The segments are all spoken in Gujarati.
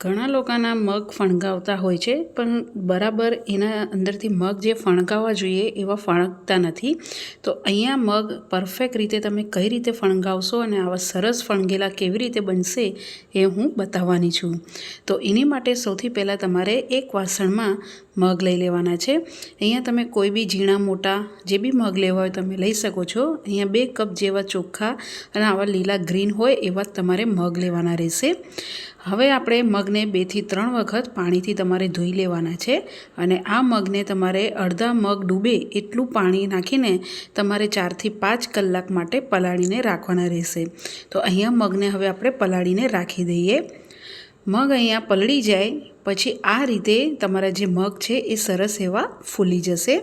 ઘણા લોકોના મગ ફણગાવતા હોય છે, પણ બરાબર એના અંદરથી મગ જે ફણગાવવા જોઈએ એવા ફણગતા નથી. તો અહીંયા મગ પરફેક્ટ રીતે તમે કઈ રીતે ફણગાવશો અને આવા સરસ ફણગેલા કેવી રીતે બનશે એ હું બતાવવાની છું. તો એની માટે સૌથી પહેલાં તમારે એક વાસણમાં મગ લઈ લેવાના છે. અહીંયા તમે કોઈ બી ઝીણા મોટા જે બી મગ લેવા હોય તમે લઈ શકો છો. અહીંયા બે કપ જેવા ચોખ્ખા અને આવા લીલા ગ્રીન હોય એવા તમારે મગ લેવાના રહેશે. હવે આપણે મગને બેથી ત્રણ વખત પાણીથી તમારે ધોઈ લેવાના છે અને આ મગને તમારે અડધા મગ ડૂબે એટલું પાણી નાખીને તમારે ચારથી પાંચ કલાક માટે પલાળીને રાખવાના રહેશે. તો અહીંયા મગને હવે આપણે પલાળીને રાખી દઈએ. મગ અહીંયા પલળી જાય, પછી આ રીતે તમારા જે મગ છે એ સરસ એવા ફૂલી જશે.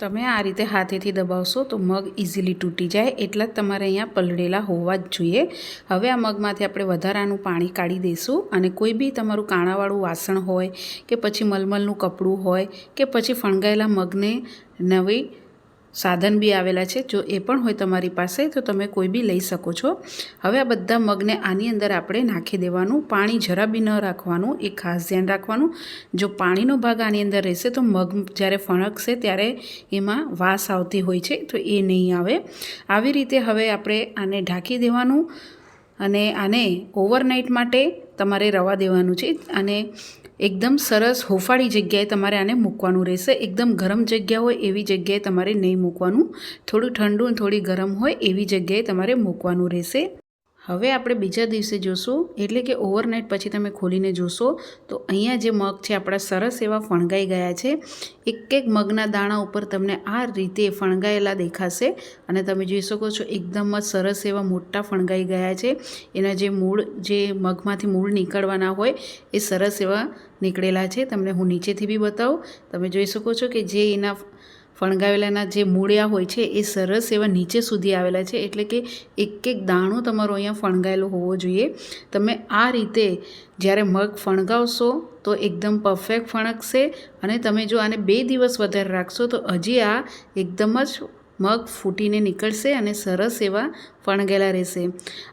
તમે આ રીતે હાથેથી દબાવશો તો મગ ઇઝીલી તૂટી જાય, એટલા જ તમારે અહીંયા પલળેલા હોવા જ જોઈએ. હવે આ મગમાંથી આપણે વધારાનું પાણી કાઢી દઈશું અને કોઈ બી તમારું કાણાવાળું વાસણ હોય કે પછી મલમલનું કપડું હોય કે પછી ફણગાયેલા મગને નવી સાધન બી આવેલા છે. જો એ પણ હોય તમારી પાસે, તો તમે કોઈ બી લઈ શકો છો. હવે આ બધા મગને આની અંદર આપણે નાખી દેવાનું. પાણી જરા બી ન રાખવાનું, એ ખાસ ધ્યાન રાખવાનું. જો પાણીનો ભાગ આની અંદર રહેશે, તો મગ જ્યારે ફણકશે, ત્યારે એમાં વાસ આવતી હોય છે, તો એ નહીં આવે. આવી રીતે હવે આપણે આને ઢાંકી દેવાનું અને આને ઓવરનાઇટ માટે તમારે રવા દેવાનું છે. અને એકદમ સરસ હોફાળી જગ્યાએ તમારે આને મૂકવાનું રહેશે. એકદમ ગરમ જગ્યા હોય એવી જગ્યાએ તમારે નહીં મૂકવાનું. થોડું ઠંડુ અને થોડી ગરમ હોય એવી જગ્યાએ તમારે મૂકવાનું રહેશે. હવે આપણે બીજા દિવસે જોશું, એટલે કે ઓવરનાઇટ પછી તમે ખોલીને જોશો, તો અહીંયા જે મગ છે, આપણા સરસ એવા ફણગાઈ ગયા છે. એક એક મગના દાણા ઉપર તમને આ રીતે ફણગાયેલા દેખાશે અને તમે જોઈ શકો છો, એકદમ જ સરસ એવા મોટા ફણગાઈ ગયા છે. એના જે મૂળ, જે મગમાંથી મૂળ નીકળવાના હોય, એ સરસ એવા નીકળેલા છે. તમને હું નીચેથી બી બતાવું. તમે જોઈ શકો છો કે જે એના ફણગાવેલાના જે મૂળિયા હોય છે, એ સરસ એવા નીચે સુધી આવેલા છે. એટલે કે એક એક દાણો તમારો અહીંયા ફણગાયેલો હોવો જોઈએ. તમે આ રીતે જ્યારે મગ ફણગાવશો, તો એકદમ પરફેક્ટ ફણકશે. અને તમે જો આને બે દિવસ વધારે રાખશો, તો હજી આ એકદમ જ મગ ફૂટીને નીકળશે અને સરસ એવા ફણગેલા રહેશે.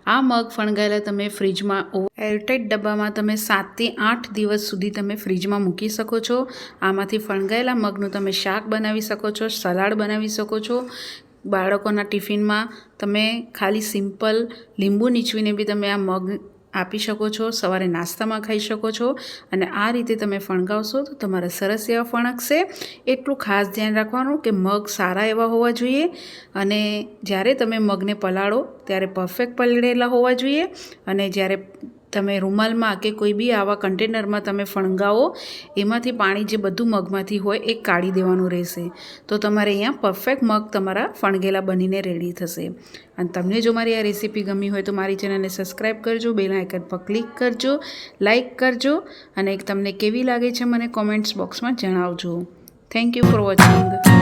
આ મગ ફણગાયેલા તમે ફ્રીજમાં એરટાઇટ ડબ્બામાં તમે સાતથી આઠ દિવસ સુધી તમે ફ્રીજમાં મૂકી શકો છો. આમાંથી ફણગાયેલા મગનું તમે શાક બનાવી શકો છો, સલાડ બનાવી શકો છો. બાળકોના ટિફિનમાં તમે ખાલી સિમ્પલ લીંબુ નીચવીને બી તમે આ મગ આપી શકો છો, સવારે નાસ્તામાં ખાઈ શકો છો અને આ રીતે તમે ફણગાવશો તો તમારા સરસ એવા ફણકશે એટલું ખાસ ધ્યાન રાખવાનું કે મગ સારા એવા હોવા જોઈએ અને જ્યારે તમે મગને પલાળો ત્યારે પરફેક્ટ પલળેલા હોવા જોઈએ અને જ્યારે તમે રૂમાલમાં કે કોઈ બી આવા કન્ટેનરમાં તમે ફણગાવો, એમાંથી પાણી જે બધું મગમાંથી હોય એ કાઢી દેવાનું રહેશે. તો તમારે અહીંયા પરફેક્ટ મગ તમારા ફણગેલા બનીને રેડી થશે. અને તમને જો મારી આ રેસીપી ગમી હોય તો મારી ચેનલને સબસ્ક્રાઈબ કરજો બેલ આઇકન પર ક્લિક કરજો લાઇક કરજો અને તમને કેવી લાગે છે મને કોમેન્ટ્સ બોક્સમાં જણાવજો. Thank you for watching